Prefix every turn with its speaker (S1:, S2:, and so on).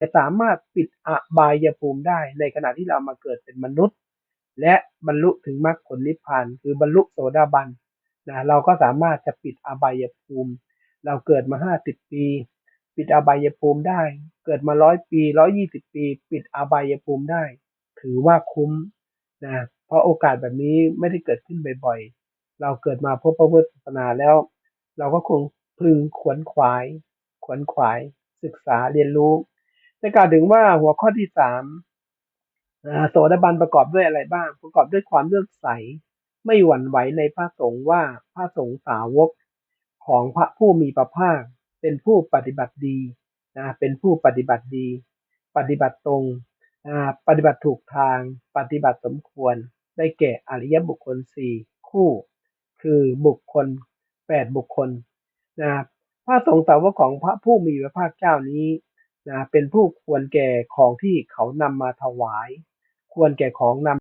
S1: จะสามารถปิดอบายภูมิได้ในขณะที่เรามาเกิดเป็นมนุษย์ และบรรลุถึงมรรคผลนิพพาน คือบรรลุโสดาบันนะเราก็สามารถจะปิดอบายภูมิ เราเกิดมาห้าสิบปี ปิดอบายภูมิได้ เกิดมาร้อยปีร้อยี่สิบปี ปิดอบายภูมิได้ ถือว่าคุ้มนะเพราะโอกาสแบบนี้ไม่ได้เกิดขึ้นบ่อยๆ เราเกิดมาพบพระพุทธศาสนาแล้ว เราก็คงพึงขวนขวาย ขวนขวาย ศึกษาเรียนรู้ จะกล่าวถึงว่าหัวข้อที่สามโสดาบันประกอบด้วยอะไรบ้าง ประกอบด้วยความเลือกใส ไม่หวั่นไหวในพระสงฆ์ว่าพระสงฆ์สาวกของพระผู้มีพระภาค เป็นผู้ปฏิบัติดีนะเป็นผู้ปฏิบัติดี ปฏิบัติตรงปฏิบัติถูกทาง ปฏิบัติสมควร ได้แก่อริยบุคคลสี่คู่ คือบุคคลแปดบุคคลนะพระสงฆ์สาวกของพระผู้มีพระภาคเจ้านี้ นะเป็นผู้ควรแก่ของที่เขานำมาถวาย ควรแก่ของนำ